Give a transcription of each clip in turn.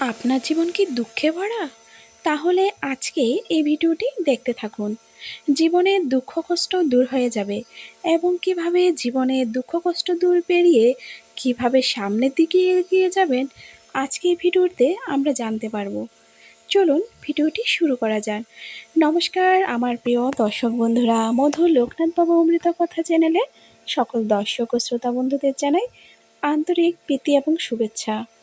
আপনার জীবন কি দুঃখে ভরা? তাহলে আজকে এই ভিডিওটি দেখতে থাকুন। জীবনের দুঃখ, কষ্ট দূর হয়ে যাবে এবং কীভাবে জীবনের দুঃখ, কষ্ট দূর পেরিয়ে কীভাবে সামনের দিকে এগিয়ে যাবেন, আজকে এই ভিডিওতে আমরা জানতে পারব। চলুন ভিডিওটি শুরু করা যাক। নমস্কার, আমার প্রিয় দর্শক বন্ধুরা মধুর লোকনাথ বাবু অমৃত কথা চ্যানেলে সকল দর্শক ও শ্রোতা বন্ধুদের জানাই আন্তরিক প্রীতি এবং শুভেচ্ছা।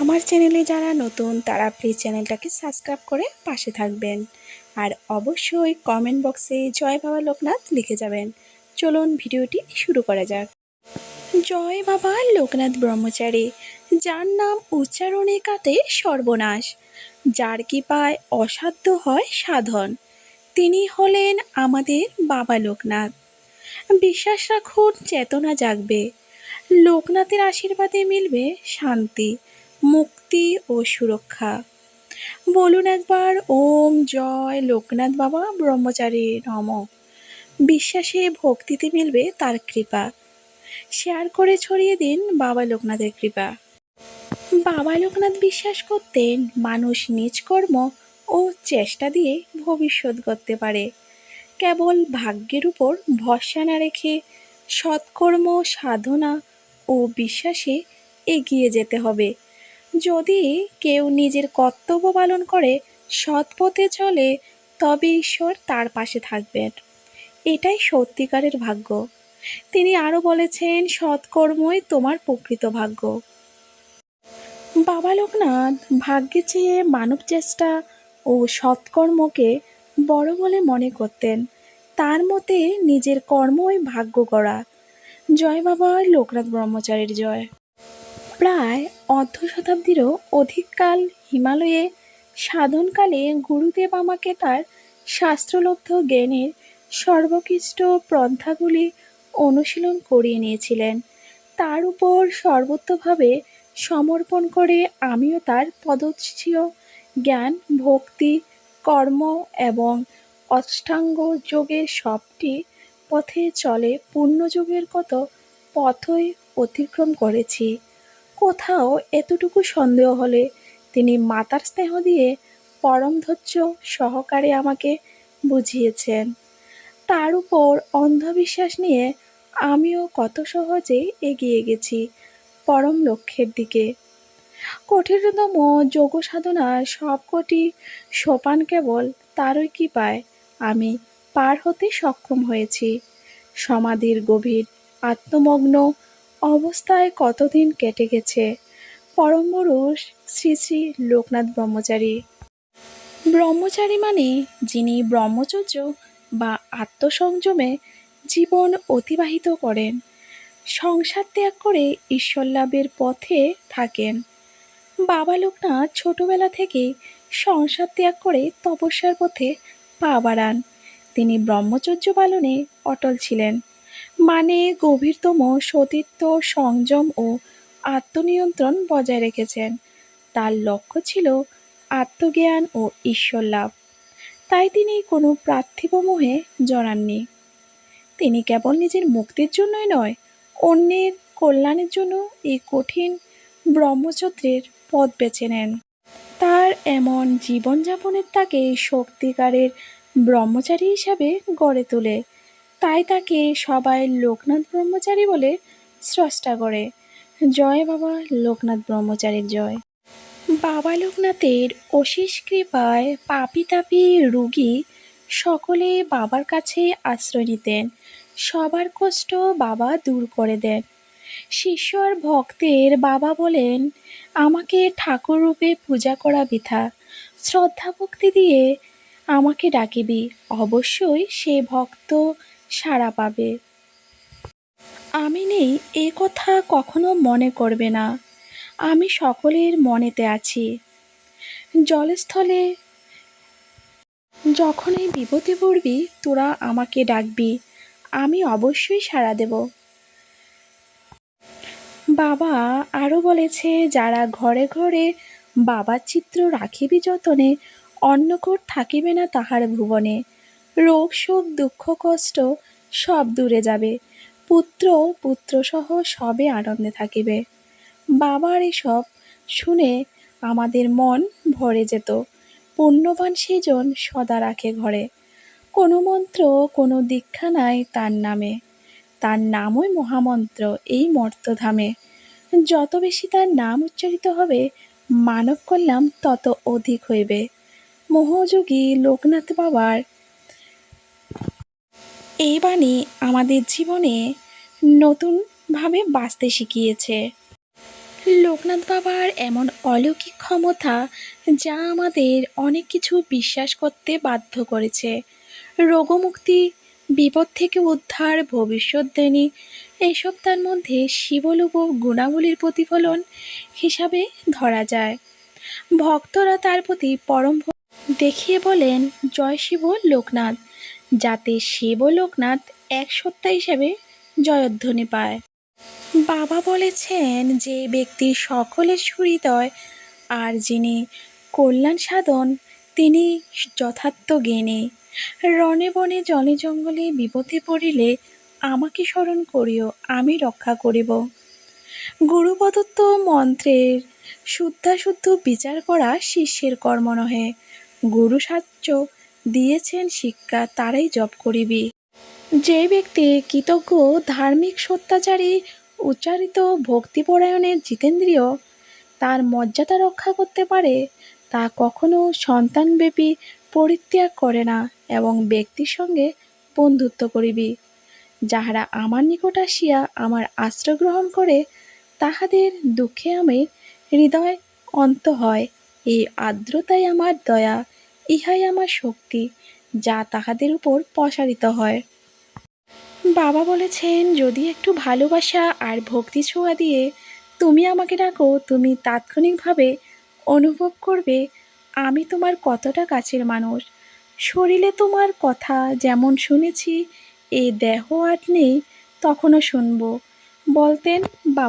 আমার চ্যানেলে যারা নতুন, তারা প্লিজ চ্যানেলটাকে সাবস্ক্রাইব করে পাশে থাকবেন। আর অবশ্যই কমেন্ট বক্সে জয় বাবা লোকনাথ লিখে যাবেন। চলুন ভিডিওটি শুরু করা যাক। জয় বাবা লোকনাথ ব্রহ্মচারী, যার নাম উচ্চারণে কাতে সর্বনাশ, যার কি পায় অসাধ্য হয় সাধন। তিনি হলেন আমাদের বাবা লোকনাথ। বিশ্বাস রাখুন, চেতনা জাগবে। লোকনাথের আশীর্বাদে মিলবে শান্তি। মুক্তি ও সুরক্ষা। বলুন একবার, ওম জয় লোকনাথ বাবা, ব্রহ্মচারী নম। বিশ্বাসে ভক্তিতে মিলবে তার কৃপা। শেয়ার করে ছড়িয়ে দিন বাবা লোকনাথের কৃপা। বাবা লোকনাথ বিশ্বাস করতেন মানুষ নিজ কর্ম ও চেষ্টা দিয়ে ভবিষ্যৎ করতে পারে। কেবল ভাগ্যের উপর ভরসা না রেখে সৎকর্ম, সাধনা ও বিশ্বাসে এগিয়ে যেতে হবে। যদি কেউ নিজের কর্তব্য পালন করে সৎ পথে চলে, তবে ঈশ্বর তার পাশে থাকবেন। এটাই সত্যিকারের ভাগ্য। তিনি আরও বলেছেন, সৎকর্মই তোমার প্রকৃত ভাগ্য। বাবা লোকনাথ ভাগ্যে চেয়ে মানব চেষ্টা ও সৎকর্মকে বড় বলে মনে করতেন। তার মতে নিজের কর্মই ভাগ্য করা জয় বাবা লোকনাথ ব্রহ্মচারীর জয়। প্রায় অর্ধ শতাব্দীরও অধিককাল হিমালয়ে সাধনকালে গুরুদেব আমাকে তার শাস্ত্রলব্ধ জ্ঞানের সর্বোৎকৃষ্ট পন্থাগুলি অনুশীলন করিয়ে নিয়েছিলেন। তার উপর সর্বত্রভাবে সমর্পণ করে আমিও তার পদচ্ছীয় জ্ঞান, ভক্তি, কর্ম এবং অষ্টাঙ্গ যোগের সবটি পথে চলে পূর্ণযোগের কত পথই অতিক্রম করেছি। কোথাও এতটুকু সন্দেহ হলে তিনি মাতার স্নেহ দিয়ে পরম ধৈর্য সহকারে আমাকে বুঝিয়েছেন। তার উপর অন্ধবিশ্বাস নিয়ে আমিও কত সহজে এগিয়ে গেছি পরম লক্ষ্যের দিকে। কঠিনতম যোগ সাধনার সবকটি সোপান কেবল তারই কি পায় আমি পার হতে সক্ষম হয়েছি। সমাধির গভীর আত্মমগ্ন অবস্থায় কতদিন কেটে গেছে? পরম পুরুষ শ্রী শ্রী লোকনাথ ব্রহ্মচারী। ব্রহ্মচারী মানে যিনি ব্রহ্মচর্য বা আত্মসংযমে জীবন অতিবাহিত করেন, সংসার ত্যাগ করে ঈশ্বর লাভের পথে থাকেন। বাবা লোকনাথ ছোটবেলা থেকে সংসার ত্যাগ করে তপস্যার পথে পা বাড়ান। তিনি ব্রহ্মচর্য পালনে অটল ছিলেন। মানে গভীরতম সতীত্ব সংযম ও আত্মনিয়ন্ত্রণ বজায় রেখেছেন। তার লক্ষ্য ছিল আত্মজ্ঞান ও ঈশ্বর লাভ। তাই তিনি কোনো পার্থিব মোহে জড়াননি। তিনি কেবল নিজের মুক্তির জন্যই নয়, অন্যের কল্যাণের জন্য এই কঠিন ব্রহ্মচর্যের পথ বেছে নেন। তার এমন জীবনযাপনের তাকে শক্তিকারের ব্রহ্মচারী হিসাবে গড়ে তোলে। তাই তাকে সবাই লোকনাথ ব্রহ্মচারী বলে স্রষ্টা করে। জয় বাবা লোকনাথ ব্রহ্মচারীর জয়। বাবা লোকনাথের অশেষ কৃপায় পাপি তাপি রুগী সকলে বাবার কাছে আশ্রয় নিতেন। সবার কষ্ট বাবা দূর করে দেন। শিষ্য আর ভক্তের বাবা বলেন, আমাকে ঠাকুর রূপে পূজা করা বৃথা। শ্রদ্ধা ভক্তি দিয়ে আমাকে ডাকিবি। অবশ্যই সে ভক্ত সাড়া পাবে। আমি নেই এ কথা কখনো মনে করবে না। আমি সকলের মনেতে আছি। জলস্থলে যখনই বিপদে পড়বি, তোরা আমাকে ডাকবি। আমি অবশ্যই সাড়া দেব। বাবা আরও বলেছে, যারা ঘরে ঘরে বাবার চিত্র রাখিবি যতনে অন্নকর থাকিবে না তাহার ভুবনে। রোগ, শোক, দুঃখ, কষ্ট সব দূরে যাবে। পুত্র পুত্রসহ সবে আনন্দে থাকিবে। বাবার এসব শুনে আমাদের মন ভরে যেত। পুণ্যবান সেজন সদা রাখে ঘরে। কোনো মন্ত্র, কোনো দীক্ষা নাই তার নামে। তার নামই মহামন্ত্র এই মর্তধামে। যত বেশি তার নাম উচ্চারিত হবে, মানব কল্যাণ তত অধিক হইবে। মহযোগী লোকনাথ বাবার এই বাণী আমাদের জীবনে নতুনভাবে বাঁচতে শিখিয়েছে। লোকনাথ বাবার এমন অলৌকিক ক্ষমতা যা আমাদের অনেক কিছু বিশ্বাস করতে বাধ্য করেছে। রোগমুক্তি, বিপদ থেকে উদ্ধার ভবিষ্যৎদানী এসব তার মধ্যে শিবলোক গুণাবলীর প্রতিফলন হিসাবে ধরা যায়। ভক্তরা তার প্রতি পরম দেখিয়ে বলেন, জয় শিব লোকনাথ। যাতে শিব লোকনাথ এক সত্তা হিসেবে জয়ধ্বনি পায়। বাবা বলেছেন যে, ব্যক্তি সকলের সুহৃদয় আর যিনি কল্যাণ সাধন, তিনি যথার্থ জ্ঞানী। রণে বনে জলে জঙ্গলে বিপদে পড়িলে আমাকে স্মরণ করিও, আমি রক্ষা করিব। গুরু প্রদত্ত মন্ত্রের শুদ্ধাশুদ্ধ বিচার করা শিষ্যের কর্ম নহে গুরু সাহায্য দিয়েছেন শিক্ষা, তারাই জপ করিবি। যে ব্যক্তি কৃতজ্ঞ, ধার্মিক, সত্যাচারী, উচ্চারিত ভক্তিপরায়ণের জিতেন্দ্রীয়, তার মর্যাদা রক্ষা করতে পারে, তা কখনো সন্তানব্যাপী পরিত্যাগ করে না এবং ব্যক্তির সঙ্গে বন্ধুত্ব করিবি। যাহারা আমার নিকট আসিয়া আমার আশ্রয় গ্রহণ করে, তাহাদের দুঃখে আমি হৃদয় অন্ত হয়। এই আর্দ্রতাই আমার দয়া, ইহাই আমার শক্তি, যা তাহাদের উপর প্রসারিত হয়। বাবা বলেছেন, যদি একটু ভালোবাসা আর ভক্তি ছোঁয়া দিয়ে তুমি আমাকে ডাকো, তুমি তাৎক্ষণিকভাবে অনুভব করবে, আমি তোমার কতটা কাছের মানুষ। শরীরে তোমার কথা যেমন শুনেছি এই দেহ আর নেই, তখনও শুনব। বলতেন বাবা।